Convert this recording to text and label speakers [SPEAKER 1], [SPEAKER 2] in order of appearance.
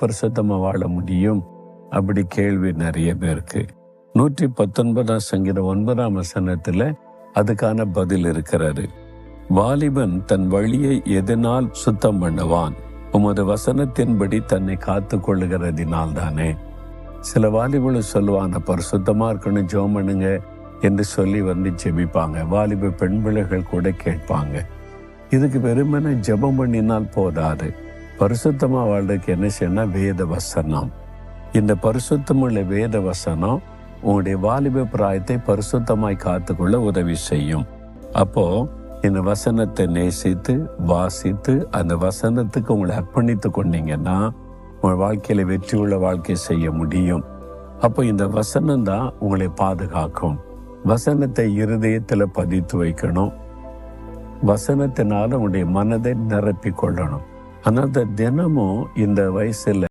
[SPEAKER 1] பரிசுத்தமாக வாழ முடியும். அப்படி கேள்வி நிறைய பேருக்கு. நூற்றி பத்தொன்பதாம் சங்கீதம் ஒன்பதாம் வசனத்துல அதுக்கான பதில் இருக்கிறாரு வாலிபன் தன் வழியை எதனால் சுத்தம் பண்ணுவான்? உமது வசனத்தின்படி தன்னை காத்து கொள்ளுகிறதினால் தானே சில வாலிபர்கள் சொல்லுவாங்க பரிசுத்தமா இருக்கணும் ஜோம் பண்ணுங்க என்று சொல்லி வந்து ஜெபிப்பாங்க. வாலிப பெண் பிள்ளைகள் கூட கேட்பாங்க. இதுக்கு வெறுமனே ஜெபம் பண்ணினால் போதாது. பரிசுத்தமா வாழ்றதுக்கு என்ன செய்யணும் வேத வசனம். இந்த பரிசுத்தமுள்ள வேத வசனம் உங்களுடைய வாலிப பிராயத்தை பரிசுத்தமாய் காத்துக்கொள்ள உதவி செய்யும். அப்போ இந்த வசனத்தை நேசித்து வாசித்து அந்த வசனத்துக்கு உங்களை அர்ப்பணித்து கொண்டீங்கன்னா உங்கள் வாழ்க்கையில வெற்றி உள்ள வாழ்க்கை செய்ய முடியும். அப்போ இந்த வசனம் தான் உங்களை பாதுகாக்கும். வசனத்தை இருதயத்தில் பதித்து வைக்கணும். வசனத்தினால உங்களுடைய மனதை நிரப்பி கொள்ளணும். ஆனால் தினமும் இந்த வயசுல